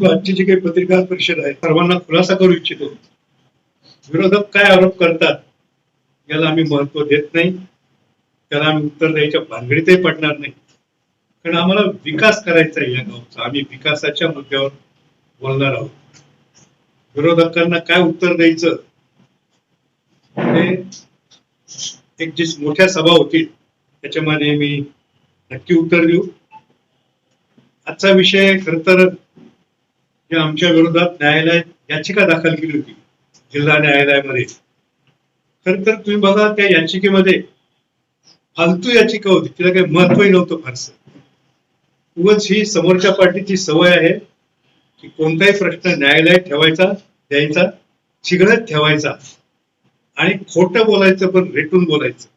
परंतु आजची जी काही पत्रकार परिषद आहे सर्वांना खुलासा करू इच्छितो. विरोधक काय आरोप करतात याला आम्ही महत्त्व देत नाही. त्याला आम्ही उत्तर द्यायच्या भानगडीतही पडणार नाही. कारण आम्हाला विकास करायचा आहे या गावचा. आम्ही विकासाच्या मुद्द्यावर बोलणार आहोत. विरोधकांना काय उत्तर द्यायचं? हे एक जी मोठ्या सभा होतील त्याच्यामध्ये मी नक्की उत्तर देऊ. आजचा विषय खर तर हे आमच्या विरोधात न्यायालयात याचिका दाखल केली होती जिल्हा न्यायालयामध्ये. खर तर तुम्ही बघा त्या याचिकेमध्ये फालतू याचिका होती तिला काही महत्वही नव्हतं फारसं. उगाच ही समोरच्या पार्टीची सवय आहे की कोणताही प्रश्न न्यायालयात ठेवायचा द्यायचा चिघळत ठेवायचा आणि खोटं बोलायचं पण रेटून बोलायचं.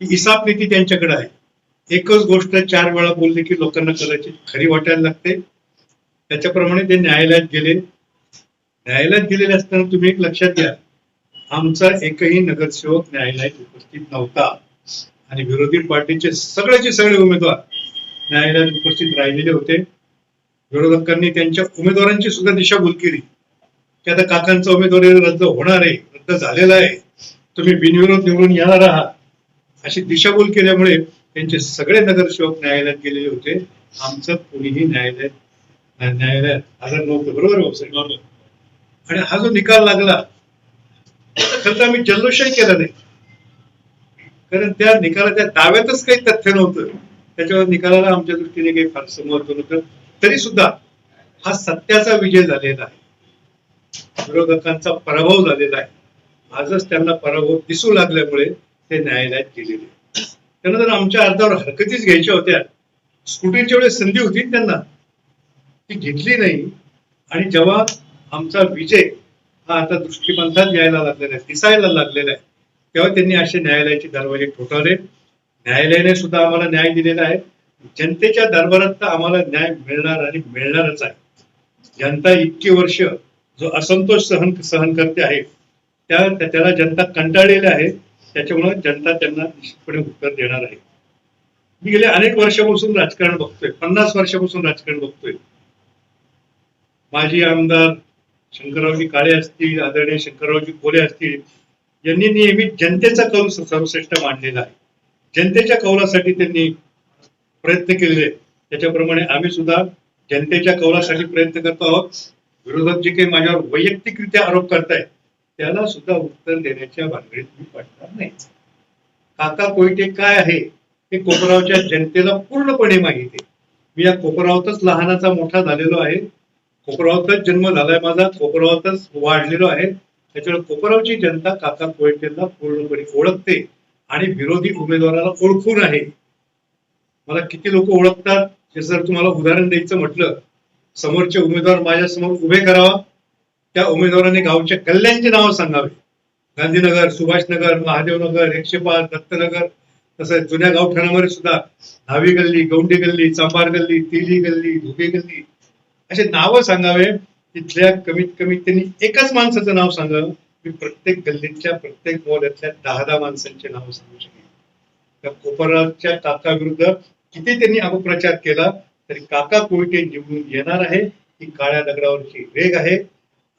ही इसाप नीती त्यांच्याकडे आहे. एकच गोष्ट चार वेळा बोलली की लोकांना कदाचित खरी वाटायला लागते. त्याच्याप्रमाणे ते न्यायालयात गेले. न्यायालयात गेलेले असताना तुम्ही एक लक्षात घ्या. आमचा एकही नगरसेवक न्यायालयात उपस्थित नव्हता. आणि विरोधी पार्टीचे सगळेचे सगळे उमेदवार न्यायालयात उपस्थित राहिलेले होते. विरोधकांनी त्यांच्या उमेदवारांची सुद्धा दिशाभूल केली. की आता काकांचा उमेदवारी रद्द होणार आहे रद्द झालेला आहे. तुम्ही बिनविरोध निवडून येणार आहात. अशी दिशाभूल केल्यामुळे त्यांचे सगळे नगरसेवक न्यायालयात गेलेले होते. आमचं कोणीही न्यायालयात न्यायालयात हजर नव्हतं. बरोबर हो आणि हा जो निकाल लागला खरं तर आम्ही जल्लोषही केला नाही. कारण त्या निकालाच्या दाव्यातच काही तथ्य नव्हतं. त्याच्यावर निकालाला आमच्या दृष्टीने काही फारसं महत्त्व नव्हतं. तरी सुद्धा हा सत्याचा विजय झालेला आहे. विरोधकांचा पराभव झालेला आहे. आजच त्यांना पराभव दिसू लागल्यामुळे ते न्यायालयात गेलेले त्यानंतर आमच्या अर्धावर हरकतीच घ्यायच्या होत्या स्कूटीच्या वेळेस संधी होती त्यांना. ती घेतली नाही. आणि जेव्हा आमचा विजय हा आता दृष्टिपंथात यायला लागलेला आहे दिसायला लागलेला आहे तेव्हा त्यांनी असे न्यायालयाचे दरवाजे ठोठावले. न्यायालयाने सुद्धा आम्हाला न्याय दिलेला आहे. जनतेच्या दरबारात तर आम्हाला न्याय मिळणार आणि मिळणारच आहे. जनता इतकी वर्ष जो असंतोष सहन सहन करते आहे त्या त्याला जनता कंटाळलेल्या आहे. त्याच्यामुळे जनता त्यांना निश्चितपणे उत्तर देणार आहे. मी गेले अनेक वर्षापासून राजकारण बघतोय पन्नास वर्षापासून राजकारण बघतोय. माजी आमदार शंकररावजी काळे असतील आदरणीय शंकररावजी कोले असतील यांनी नेहमी जनतेचा कौल सर्वश्रेष्ठ मांडलेला आहे. जनतेच्या कौलासाठी त्यांनी प्रयत्न केलेले त्याच्याप्रमाणे आम्ही सुद्धा जनतेच्या कौलासाठी प्रयत्न करतो आहोत. विरोधक जे काही माझ्यावर वैयक्तिकरित्या आरोप करतायत त्याला सुद्धा उत्तर देण्याच्या भानगडीत मी पडणार नाही. काका कोयटे काय आहे हे कोपरावच्या जनतेला पूर्णपणे माहिती आहे. मी या कोपरावतच लहानाचा मोठा झालेलो आहे. कोपरावतच जन्म झालाय माझा. कोपरावतच वाढलेलो आहे. त्याच्यामुळे कोपरावची जनता काका कोयटेंना पूर्णपणे ओळखते आणि विरोधी उमेदवाराला ओळखून आहे. मला किती लोक ओळखतात हे जर तुम्हाला उदाहरण द्यायचं म्हटलं समोरचे उमेदवार माझ्यासमोर उभे करावा. त्या उमेदवाराने गावच्या कल्याणचे नावं सांगावे. गांधीनगर सुभाषनगर महादेवनगर एकशे पाच दत्तनगर तसंच जुन्या गावठाणामध्ये सुद्धा न्हावी गल्ली गौंडी गल्ली चांभार गल्ली तिली गल्ली धुके गल्ली असे नावं सांगावे. तिथल्या कमीत कमी त्यांनी एकाच माणसाचं नाव सांगावं. मी प्रत्येक गल्लीच्या प्रत्येक मोहल्यातल्या दहा दहा माणसांचे नाव सांगू शकेन. त्या कोपराच्या काका विरुद्ध किती त्यांनी अपप्रचार केला तरी काका कोयटे निवडून येणार आहे ही काळ्या दगडावरची वेग आहे.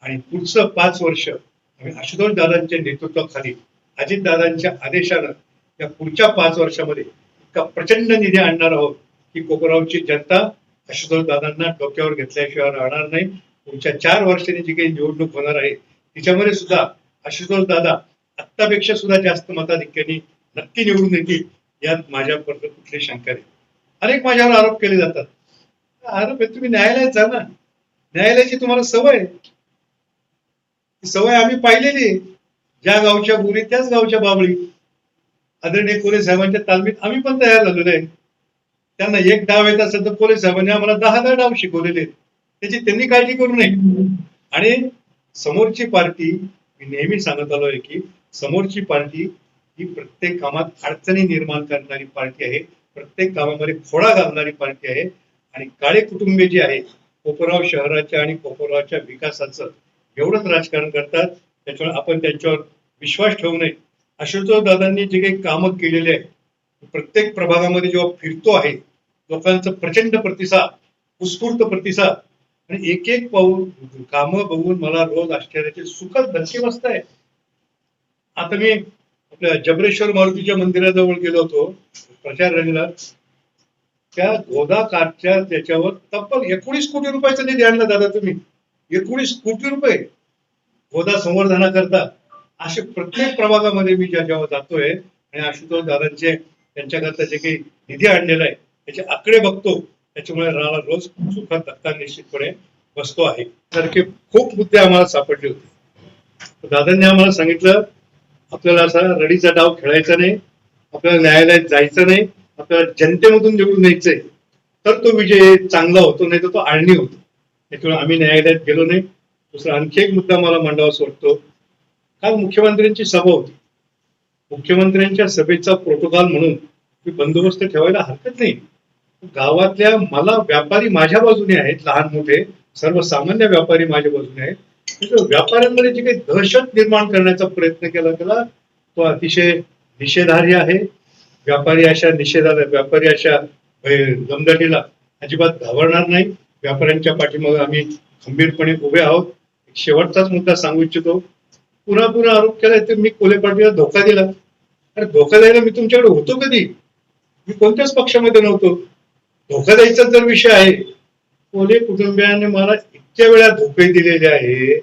आणि पुढचं पाच वर्ष आम्ही आशुतोष दादांच्या नेतृत्वाखाली अजित दादांच्या आदेशानं या पुढच्या पाच वर्षामध्ये इतका प्रचंड निधी आणणार आहोत की कोपरावची जनता आशुतोष दादांना डोक्यावर घेतल्याशिवाय राहणार नाही. पुढच्या चार वर्षांनी जी काही निवडणूक होणार आहे तिच्यामध्ये सुद्धा आशुतोष दादा आत्तापेक्षा सुद्धा जास्त मताधिक्याने नक्की निवडून येतील यात माझ्यापर्यंत कुठली शंका नाही. अनेक माझ्यावर आरोप केले जातात. आरोप आहे तुम्ही न्यायालयात जा ना. न्यायालयाची तुम्हाला सवय सवय आम्ही पाहिलेली आहे. ज्या गावच्या बोली त्याच गावच्या बाबळी. आदरणीय कोरे साहेबांच्या तालमीत आम्ही पण तयार झालेलो आहे. त्यांना एक डाव येत असेल तर पोलीस साहेबांनी आम्हाला दहा दहा डाव शिकवलेले त्याची त्यांनी काळजी करू नये. आणि समोरची पार्टी मी नेहमी सांगत आलो आहे की समोरची पार्टी ही प्रत्येक कामात अडचणी निर्माण करणारी पार्टी आहे. प्रत्येक कामामध्ये खोडा घालणारी पार्टी आहे. आणि काळे कुटुंबे जे आहे कोपराव शहराच्या आणि कोपरगावच्या विकासाचं एवढंच राजकारण करतात. त्याच्यामुळे आपण त्यांच्यावर विश्वास ठेवू नये. आशुतोष दादांनी जे काही कामं केलेले आहे प्रत्येक प्रभागामध्ये जेव्हा फिरतो आहे लोकांचा प्रचंड प्रतिसाद उत्स्फूर्त प्रतिसाद आणि एक एक पाऊल कामं बघून मला रोज आश्चर्याचे सुखद धक्के बसताय आता मी आपल्या जबरेश्वर मारुतीच्या मंदिराजवळ गेलो होतो प्रचार रंगला. त्या गोदा काठच्या त्याच्यावर तब्बल एकोणीस कोटी रुपयाचं निधी आणला दादा तुम्ही. एकोणीस कोटी रुपये गोदा संवर्धनाकरता. असे प्रत्येक प्रभागामध्ये मी ज्या जेव्हा जातोय आणि आशुतोष दादांचे त्यांच्याकरता जे काही निधी आणलेला आहे त्याचे आकडे बघतो. त्याच्यामुळे राणा रोज सुखात धक्का निश्चितपणे बसतो आहे. सारखे खूप मुद्दे आम्हाला सापडले होते. दादांनी आम्हाला सांगितलं आपल्याला असा रडीचा डाव खेळायचा नाही आपल्याला न्यायालयात जायचं नाही आपल्याला जनतेमधून निवडून न्यायचंय तर तो विजय चांगला होतो नाही तर तो आळणी होतो. त्याच्यामुळे आम्ही न्यायालयात गेलो नाही. दुसरा आणखी एक मुद्दा मला मांडावासा वाटतो. काल मुख्यमंत्र्यांची सभा होती. मुख्यमंत्र्यांच्या सभेचा प्रोटोकॉल म्हणून मी बंदोबस्त ठेवायला हरकत नाही. गावातल्या मला व्यापारी माझ्या बाजूने आहेत लहान मोठे सर्वसामान्य व्यापारी माझ्या बाजूने आहेत. व्यापाऱ्यांमध्ये जे काही दहशत निर्माण करण्याचा प्रयत्न केला गेला तो अतिशय निषेधार्ह आहे. व्यापारी अशा निषेधाला व्यापारी अशा दमदाटीला अजिबात घाबरणार नाही. व्यापाऱ्यांच्या पाठीमागे आम्ही खंबीरपणे उभे आहोत. शेवटचाच मुद्दा सांगू इच्छितो. पुन्हा पुन्हा आरोप केलाय तर मी कोले पाटीलला धोका दिला. अरे धोका द्यायला मी तुमच्याकडे होतो कधी? मी कोणत्याच पक्षामध्ये नव्हतो. धोका द्यायचा जर विषय आहे. कोले कुटुंबियांनी मला इतक्या वेळा धोके दिलेले आहे.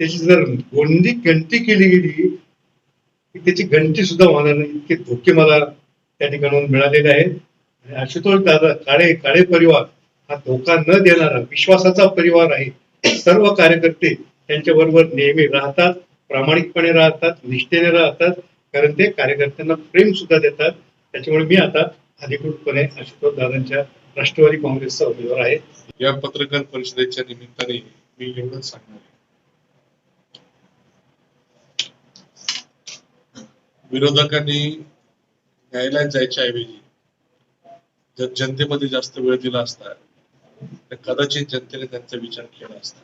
त्याची जर गोंडी गणती केली गेली की त्याची गणती सुद्धा होणार नाही. इतके धोके मला त्या ठिकाणाहून मिळालेले आहेत. आणि आशुतोष दादा काळे काळे परिवार हा धोका न देणारा विश्वासाचा परिवार आहे. सर्व कार्यकर्ते त्यांच्या बरोबर नेहमी राहतात. प्रामाणिकपणे राहतात निष्ठेने राहतात कारण ते कार्यकर्त्यांना प्रेम सुद्धा देतात. त्याच्यामुळे मी आता अधिकृतपणे आशुतोष दादांच्या राष्ट्रवादी काँग्रेसचा उमेदवार आहे. या पत्रकार परिषदेच्या निमित्ताने मी एवढंच सांगणार विरोधकांनी न्यायालयात जायच्या ऐवजी जर जनतेमध्ये जास्त वेळ दिला असता तर कदाचित जनतेने त्यांचा विचार केला असता.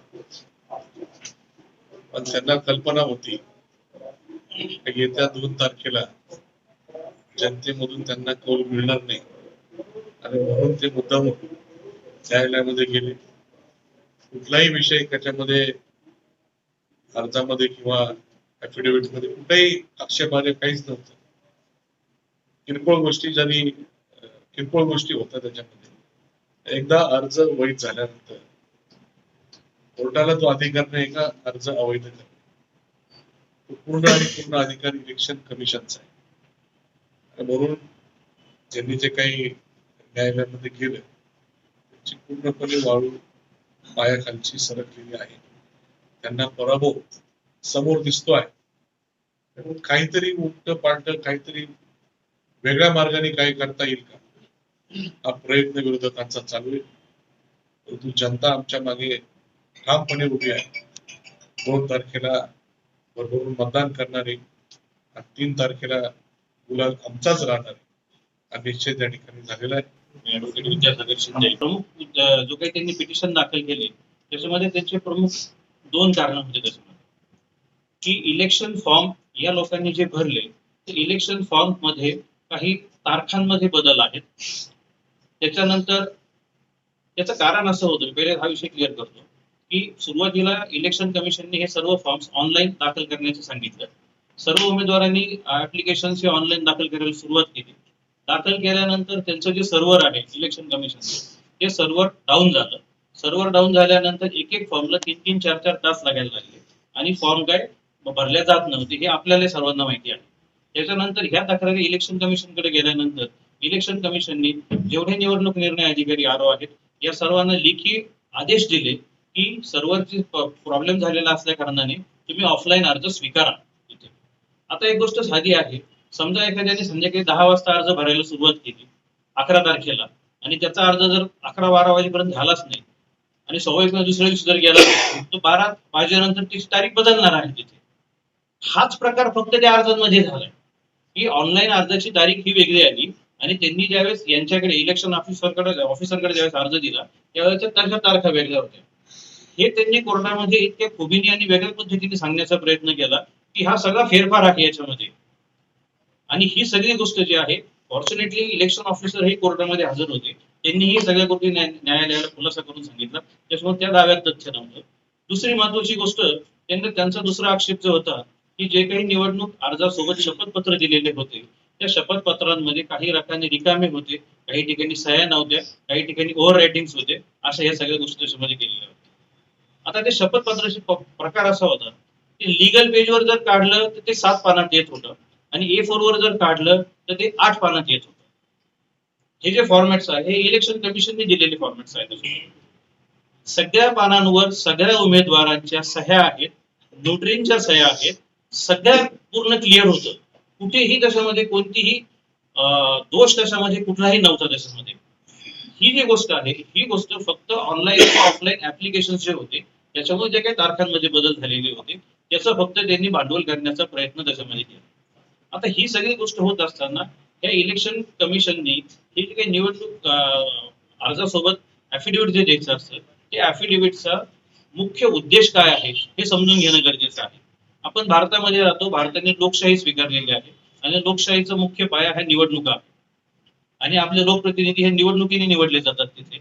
पण त्यांना कल्पना होती. येत्या दोन तारखेला जनतेमधून त्यांना कौल मिळणार नाही. आणि म्हणून ते मुद्दाम न्यायालयामध्ये गेले. कुठलाही विषय त्याच्यामध्ये अर्जामध्ये किंवा अफिडेव्हिटमध्ये कुठेही आक्षेपार्ह काहीच नव्हतं. किरकोळ गोष्टी ज्यांनी किरकोळ गोष्टी होत्या त्याच्यामध्ये. एकदा अर्ज वैध झाल्यानंतर कोर्टाला तो अधिकार नाही का अर्ज अवैध करणे. पूर्ण आणि पूर्ण अधिकार इलेक्शन कमिशनचा आहे. आणि म्हणून ज्यांनी जे काही न्यायालयामध्ये गेलं त्यांची पूर्णपणे वाळू पायाखालची सरकलेली आहे. त्यांना पराभव समोर दिसतो आहे. त्यामुळे काहीतरी उलट पालट काहीतरी वेगळ्या मार्गाने काय करता येईल का? हा प्रयत्न विरोधकांचा चालू आहे. परंतु जनता आमच्या मागे ठामपणे उभी आहे. दोन तारखेला भरभरून मतदान करणारे आणि तीन तारखेला गुलाल आमचाच राहणार आहे. हा निश्चय त्या ठिकाणी झालेला आहे. विद्यासागर शिंदे. प्रमुख जो काही त्यांनी पिटिशन दाखल केले त्याच्यामध्ये त्याचे प्रमुख दोन कारण होते त्याच्यामध्ये. की इलेक्शन फॉर्म या लोकांनी जे भरले ते इलेक्शन फॉर्ममध्ये काही तारखांमध्ये बदल आहेत. त्याच्यानंतर त्याचं कारण असं होतं. पहिले हा विषय क्लिअर करतो. की सुरुवातीला इलेक्शन कमिशनने हे सर्व फॉर्म्स ऑनलाईन दाखल करण्याचे सांगितलं. सर्व उमेदवारांनी ऍप्लिकेशन हे ऑनलाईन दाखल करायला सुरुवात केली. दाखल केल्यानंतर त्यांचं जे सर्व्हर आहे इलेक्शन कमिशनचं ते सर्व्हर डाऊन झालं. सर्व्हर डाऊन झाल्यानंतर एक एक फॉर्मला तीन तीन चार चार तास लागायला लागले. आणि फॉर्म काय? भरल्या जात नव्हते. हे आपल्याला सर्वांना माहिती आहे. त्याच्यानंतर ह्या तक्रारी इलेक्शन कमिशनकडे गेल्यानंतर इलेक्शन कमिशनने जेवढे निवडणूक निर्णय अधिकारी आरो आहेत या सर्वांना लेखी आदेश दिले की सर्व्हरची प्रॉब्लेम झालेला असल्या कारणाने तुम्ही ऑफलाईन अर्ज स्वीकारा इथे. आता एक गोष्ट साधी आहे. समजा एखाद्याने संध्याकाळी दहा वाजता अर्ज भरायला सुरुवात केली अकरा तारखेला आणि त्याचा अर्ज जर अकरा बारा वाजेपर्यंत झालाच नाही आणि सव्वा किंवा दुसऱ्या दिवशी जर गेला तर बारा वाजेनंतर ती तारीख बदलणार आहे तिथे. हाच प्रकार फक्त त्या अर्जांमध्ये झालाय. की ऑनलाईन अर्जाची तारीख ही वेगळी आली आणि त्यांनी ज्यावेळेस यांच्याकडे इलेक्शन ऑफिसरकडे ऑफिसरकडे ज्यावेळेस अर्ज दिला त्यावेळेस त्याच्या तारखा वेगळ्या होत्या. हे त्यांनी कोर्टामध्ये इतक्या खुबीने आणि वेगळ्या पद्धतीने सांगण्याचा प्रयत्न केला की हा सगळा फेरफार आहे याच्यामध्ये. आणि ही सगळी गोष्ट जी आहे फॉर्च्युनेटली इलेक्शन ऑफिसर हे कोर्टामध्ये हजर होते. त्यांनी ही सगळ्या गोष्टी न्यायालयाला खुलासा करून सांगितला. त्याच्यामुळे त्या दाव्यात तथ्य नव्हतं. दुसरी महत्वाची गोष्ट त्यांना त्यांचा दुसरा आक्षेप जो होता की जे काही निवडणूक अर्जासोबत शपथपत्र दिलेले होते त्या शपथपत्रांमध्ये काही रकाने रिकामे होते काही ठिकाणी सह्या नव्हत्या काही ठिकाणी ओव्हर रायटिंग होते अशा या सगळ्या गोष्टी त्याच्यामध्ये केलेल्या होत्या. आता ते शपथपत्राचे प्रकार असा होता की लिगल पेजवर जर काढलं तर ते सात पानात येत होतं आणि ए फोर वर जर काढलं तर ते आठ पानात येत होतं. हे जे फॉर्मॅट्स आहे हे इलेक्शन कमिशनने दिलेले फॉर्मॅट्स आहेत. सगळ्या पानांवर सगळ्या उमेदवारांच्या सह्या आहेत नोटरींच्या सह्या आहेत सगळ्या पूर्ण क्लिअर होतं. कुठेही त्याच्यामध्ये कोणतीही दोष त्याच्यामध्ये कुठलाही नव्हता त्याच्यामध्ये. ही जी गोष्ट आहे ही गोष्ट फक्त ऑनलाईन ऑफलाईन ऍप्लिकेशन जे होते त्याच्यामुळे जे काही तारखांमध्ये बदल झालेले होते त्याचं फक्त त्यांनी भांडवल करण्याचा प्रयत्न त्याच्यामध्ये केला. आता ही सगळी गोष्ट होत असताना या इलेक्शन कमिशननी हे जे काही निवडणूक अर्जासोबत ऍफिडेव्हिट जे द्यायचं असतं ते ऍफिडेव्हिटचा मुख्य उद्देश काय आहे हे समजून घेणं गरजेचं आहे. आपण भारतामध्ये राहतो भारताने लोकशाही स्वीकारलेली आहे आणि लोकशाहीचा मुख्य पाया हा निवडणुका आहे. आणि आपले लोकप्रतिनिधी हे निवडणुकीने निवडले जातात तिथे.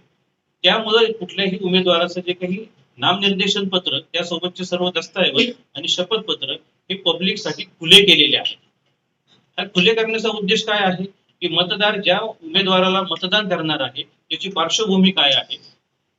त्यामुळे कुठल्याही उमेदवाराचं जे काही नामनिर्देशन पत्र त्यासोबतचे सर्व दस्तऐवज आणि शपथपत्र हे पब्लिकसाठी खुले केलेले आहेत. खुले करण्याचा उद्देश काय आहे? की मतदार ज्या उमेदवाराला मतदान करणार आहे त्याची पार्श्वभूमी काय आहे?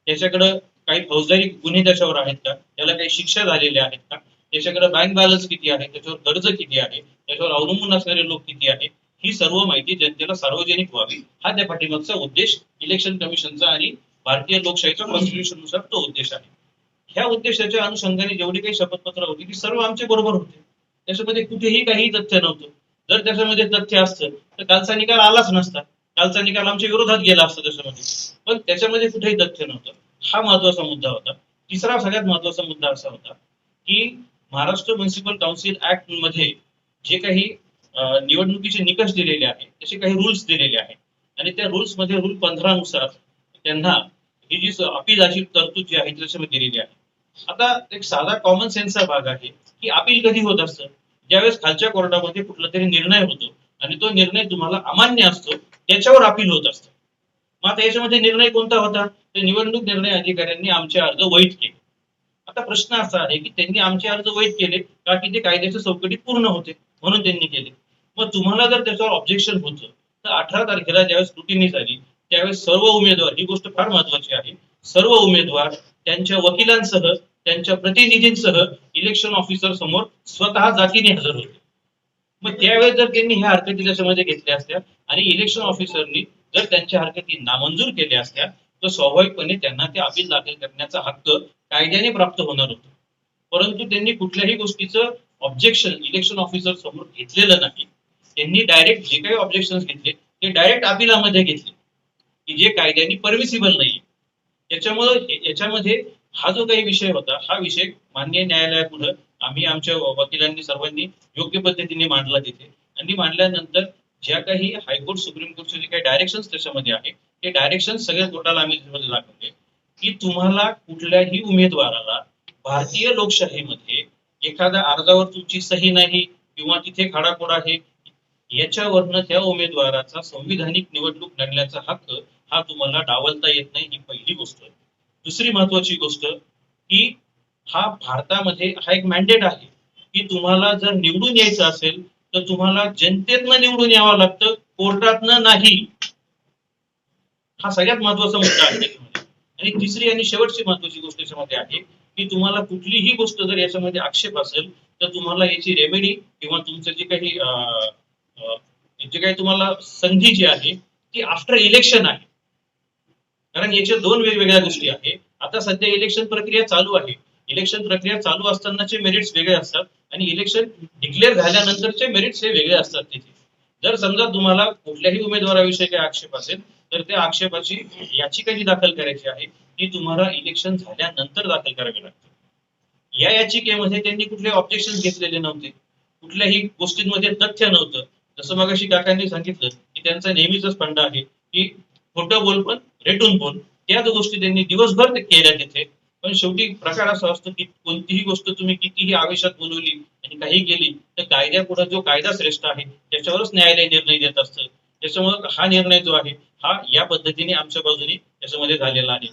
त्याच्याकडं काही फौजदारी गुन्हे त्याच्यावर आहेत का? त्याला काही शिक्षा झालेल्या आहेत का? त्याच्याकडे बँक बॅलन्स किती आहे? त्याच्यावर कर्ज किती आहे? त्याच्यावर अवलंबून असणारे लोक किती आहे ही सर्व माहिती जनतेला सार्वजनिक व्हावी. हा त्या पाठीमागचा उद्देश इलेक्शन कमिशनचा आणि भारतीय लोकशाहीच्या कॉन्स्टिट्यूशननुसार तो उद्देश आहे. ह्या उद्देशाच्या अनुषंगाने जेवढी काही शपथपत्र होती ती सर्व आमच्या बरोबर होते. त्याच्यामध्ये कुठेही काही तथ्य नव्हतं. जर त्याच्यामध्ये तथ्य असतं तर कालचा निकाल आलाच नसता. कालचा निकाल आमच्या विरोधात गेला असता त्याच्यामध्ये. पण त्याच्यामध्ये कुठेही तथ्य नव्हतं. हा महत्त्वाचा मुद्दा होता. तिसरा सगळ्यात महत्त्वाचा मुद्दा असा होता की महाराष्ट्र म्युन्सिपल काउन्सिल ऍक्टमध्ये जे काही निवडणुकीचे निकष दिलेले आहेत तसे काही रुल्स दिलेले आहेत. आणि त्या रुल्समध्ये रूल पंधरा नुसार त्यांना ही जी अपिलाची तरतूद जी आहे त्याच्यामध्ये दिलेली आहे. आता एक साधा कॉमन सेन्सचा भाग आहे की अपील कधी होत असतं? ज्यावेळेस खालच्या कोर्टामध्ये कुठला तरी निर्णय होतो आणि तो निर्णय तुम्हाला अमान्य असतो त्याच्यावर अपील होत असतं. मग आता याच्यामध्ये निर्णय कोणता होता? तर निवडणूक निर्णय अधिकाऱ्यांनी आमचे अर्ज वैध केले. आता प्रश्न असा आहे की त्यांनी आमचे अर्ज वैध केले का की ते कायद्याच्या चौकटी पूर्ण होते म्हणून त्यांनी केले? मग तुम्हाला जर त्याच्यावर ऑब्जेक्शन होतं तर अठरा तारखेला ज्यावेळेस स्क्रुटिनी झाली त्यावेळेस सर्व उमेदवार ही गोष्ट फार महत्वाची आहे सर्व उमेदवार त्यांच्या वकिलांसह त्यांच्या प्रतिनिधींसह इलेक्शन ऑफिसर समोर स्वतः जातीने हजर होते. मग त्यावेळेस जर त्यांनी ह्या हरकती त्याच्यामध्ये घेतल्या असत्या आणि इलेक्शन ऑफिसरनी जर त्यांच्या हरकती नामंजूर केल्या असत्या तर स्वाभाविकपणे त्यांना ते अपील दाखल करण्याचा हक्क कायद्याने प्राप्त होणार होता. परंतु त्यांनी कुठल्याही गोष्टीचं ऑब्जेक्शन इलेक्शन ऑफिसर समोर घेतलेलं नाही. त्यांनी डायरेक्ट जे काही ऑब्जेक्शन घेतले ते डायरेक्ट अपिलामध्ये घेतले. की जे कायद्याने परमिसिबल नाही याच्यामुळे याच्यामध्ये हा जो काही विषय होता हा विषय मान्य न्यायालयापुढे आम्ही आमच्या वकिलांनी सर्वांनी योग्य पद्धतीने मांडला तिथे. आणि मांडल्यानंतर ज्या काही हायकोर्ट सुप्रीम कोर्टचे जे काही डायरेक्शन त्याच्यामध्ये आहे ते डायरेक्शन सगळ्या कोर्टाला आम्ही त्याच्यामध्ये दाखवले. की तुम्हाला कुठल्याही उमेदवाराला भारतीय लोकशाहीमध्ये एखाद्या अर्जावर तुमची सही नाही किंवा तिथे खाडाखोड आहे याच्यावरनं त्या उमेदवाराचा संविधानिक निवडणूक लढण्याचा हक्क हा तुम्हाला डावलता येत नाही ही पहिली गोष्ट दुसरी महत्वाची गोष्ट की हा भारतामध्ये हा एक मॅन्डेट आहे की तुम्हाला जर निवडून यायचं असेल तर तुम्हाला जनतेतनं निवडून यावं लागतं कोर्टातनं नाही. हा सगळ्यात महत्त्वाचा मुद्दा आहे त्याच्यामध्ये. आणि तिसरी आणि शेवटची महत्वाची गोष्ट याच्यामध्ये आहे की तुम्हाला कुठलीही गोष्ट जर याच्यामध्ये आक्षेप असेल तर तुम्हाला याची रेमेडी किंवा तुमचं जे काही अं, जे काही तुम्हाला संधी जी आहे ती आफ्टर इलेक्शन आहे. कारण याच्या दोन वेगवेगळ्या गोष्टी आहे आता सध्या इलेक्शन प्रक्रिया चालू आहे. इलेक्शन प्रक्रिया चालू असतानाचे मेरिट्स वेगळे असतात आणि इलेक्शन डिक्लेअर झाल्यानंतरचे मेरिट्स हे वेगळे असतात तिथे. जर समजा तुम्हाला कुठल्याही उमेदवाराविषयी काही आक्षेप असेल तर त्या आक्षेपाची याचिका जी दाखल करायची आहे ती तुम्हाला इलेक्शन झाल्यानंतर दाखल करावी लागते. या याचिकेमध्ये त्यांनी कुठले ऑब्जेक्शन घेतलेले नव्हते. कुठल्याही गोष्टींमध्ये तथ्य नव्हतं. जसं मगाशी काकांनी सांगितलं की त्यांचा नेहमीच फंड आहे की खोटं बोल पण रेटून बोल त्या गोष्टी त्यांनी दिवसभर ते केल्या तिथे. पण शेवटी प्रकार असा असतो की कोणतीही गोष्ट तुम्ही कितीही आवेशात बोलवली आणि काही गेली तर कायद्यापुढे जो कायदा श्रेष्ठ आहे त्याच्यावरच न्यायालय निर्णय देत असतं. त्याच्यामुळे हा निर्णय जो आहे हा या पद्धतीने आमच्या बाजूने त्याच्यामध्ये झालेला आहे.